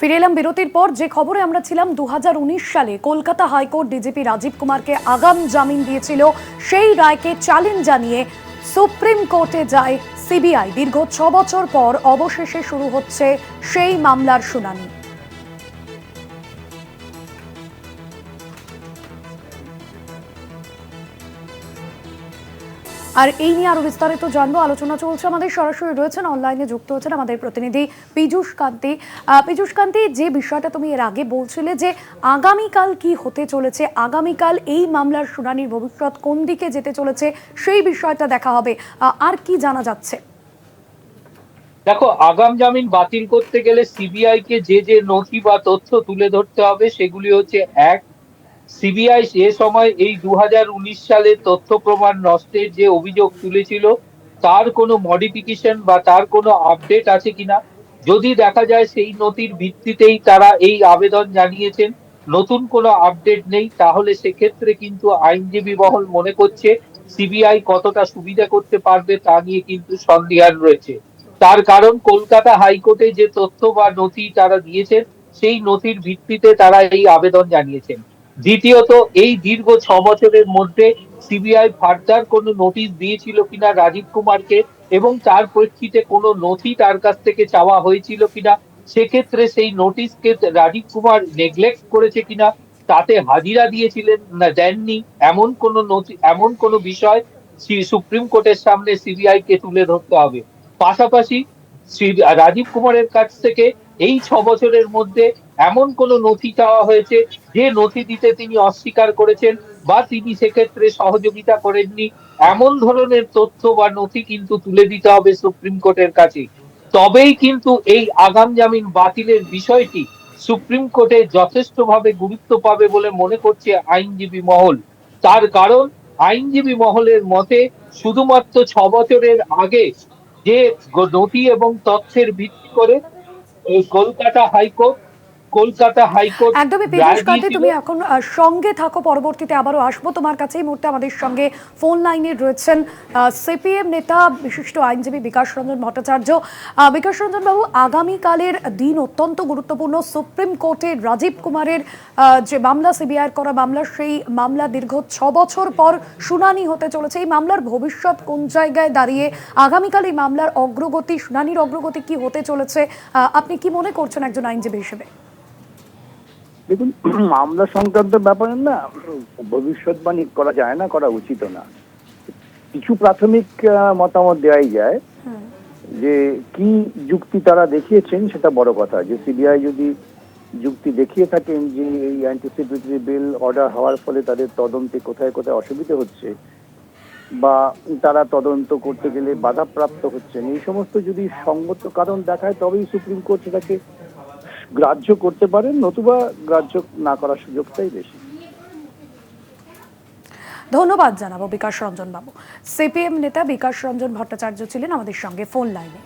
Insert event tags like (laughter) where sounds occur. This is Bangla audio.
ফিরে এলাম বিরতির পর, যে খবরে আমরা ছিলাম দু হাজার উনিশ সালে, কলকাতা হাইকোর্ট ডিজিপি রাজীব কুমারকে আগাম জামিন দিয়েছিল। সেই রায়কে চ্যালেঞ্জ জানিয়ে সুপ্রিম কোর্টে যায় সিবিআই। দীর্ঘ ছ বছর পর অবশেষে শুরু হচ্ছে সেই মামলার শুনানি। আর এই নিয়ে আরও বিস্তারিত জানব। আলোচনা চলছে আমাদের, সরাসরি রয়েছেন, অনলাইনে যুক্ত হচ্ছেন আমাদের প্রতিনিধি পীযূষ কান্তি। পীযূষ কান্তি, যে বিষয়টা তুমি এর আগে বলছিলে যে আগামীকাল কি হতে চলেছে, আগামীকাল এই মামলার শুনানির ভবিষ্যৎ কোন দিকে যেতে চলেছে, সেই বিষয়টা দেখা হবে। আর কি জানা যাচ্ছে? দেখো, আগাম জামিন বাতিল করতে গেলে সিবিআই কে যে যে নথি বা তথ্য তুলে ধরতে হবে, সেগুলি হচ্ছে এক সিবিআই সে সময় এই দু হাজার উনিশ সালে তথ্য প্রমাণ নষ্টের যে অভিযোগ তুলেছিল, তার কোনো মডিফিকেশন বা তার কোনো আপডেট আছে কিনা? যদি দেখা যায় সেই নথির ভিত্তিতেই তারা এই আবেদন জানিয়েছেন, নতুন কোনো আপডেট নেই, তাহলে সেক্ষেত্রে কিন্তু আইনজীবী মহল মনে করছে সিবিআই কতটা সুবিধা করতে পারবে তা নিয়ে কিন্তু সন্দেহান রয়েছে। তার কারণ কলকাতা হাইকোর্টে যে তথ্য বা নথি তারা দিয়েছেন, সেই নথির ভিত্তিতে তারা এই আবেদন জানিয়েছেন। দ্বিতীয়ত, এই দীর্ঘ ছ বছরের মধ্যে সিবিআই ফার্দার কোনো নোটিশ দিয়েছিল কিনা রাজীব কুমারকে এবং তার প্রেক্ষিতে কোনো নথি তার কাছ থেকে চাওয়া হয়েছিল কিনা, সেক্ষেত্রে সেই নোটিশকে রাজীব কুমার নেগলেক্ট করেছে কিনা, তাতে হাজিরা দিয়েছিলেন না দেননি, এমন কোনো নথি এমন কোনো বিষয় সুপ্রিম কোর্টের সামনে সিবিআই কে তুলে ধরতে হবে। পাশাপাশি রাজীব কুমারের কাছ থেকে এই ছ বছরের মধ্যে এমন কোন নথি চাওয়া হয়েছে যে নথি দিতে তিনি অস্বীকার করেছেন বা তিনি সেক্ষেত্রে সহযোগিতা করেননি। এমন ধরনের তথ্য বা নথি কিন্তু তুলে দিতে হবে সুপ্রিম কোর্টের কাছে। তবেই কিন্তু এই আগাম জামিন বাতিলের বিষয়টি সুপ্রিম কোর্টে যথেষ্টভাবে গুরুত্ব পাবে বলে মনে করছে আইনজীবী মহল। তার কারণ, আইনজীবী মহলের মতে শুধুমাত্র ছ বছরের আগে যে নথি এবং তথ্যের ভিত্তি করে কলকাতা হাইকোর্ট কলকাতা হাইকোর্ট একদমই পীযূষ কান্তি তুমি এখন সঙ্গে থাকো পরবর্তীতে আবারও আসব তোমার কাছে। এই মুহূর্তে আমাদের সঙ্গে ফোন লাইনে রয়েছেন সিপিএম নেতা বিশিষ্ট আইনজীবী বিকাশ রঞ্জন ভট্টাচার্য। বিকাশ রঞ্জন বাবু আগামীকালের দিন অত্যন্ত গুরুত্বপূর্ণ। সুপ্রিম কোর্টে রাজীব কুমারের যে মামলা সিবিআই করা মামলা সেই মামলা দীর্ঘ ছ বছর পর শুনানি হতে চলেছে। এই মামলার ভবিষ্যৎ কোন জায়গায় দাঁড়িয়ে আগামীকাল এই মামলার অগ্রগতি শুনানির অগ্রগতি কি হতে চলেছে আহ, আপনি কি মনে করছেন একজন আইনজীবী হিসেবে? দেখুন (clears throat) মামলা সংক্রান্ত ব্যাপারে না ভবিষ্যৎবাণী করা যায় না করা উচিত না। কিছু প্রাথমিক মতামত দেওয়াই যায় যে কি যুক্তি তারা দেখিয়েছেন সেটা বড় কথা। যে সিবিআই যদি যুক্তি দেখিয়ে থাকেন যে এই অ্যান্টিসিপেটরি বিল অর্ডার হওয়ার ফলে তাদের তদন্তে কোথায় কোথায় অসুবিধা হচ্ছে বা তারা তদন্ত করতে গেলে বাধাপ্রাপ্ত হচ্ছেন এই সমস্ত যদি সঙ্গত কারণ দেখায় তবেই সুপ্রিম কোর্ট সেটাকে গ্রাহ্য করতে পারেন, নতুবা গ্রাহ্য না করার সুযোগটাই বেশি। ধন্যবাদ জানাব বিকাশ রঞ্জন বাবু। সিপিএম নেতা বিকাশ রঞ্জন ভট্টাচার্য ছিলেন আমাদের সঙ্গে ফোন লাইনে।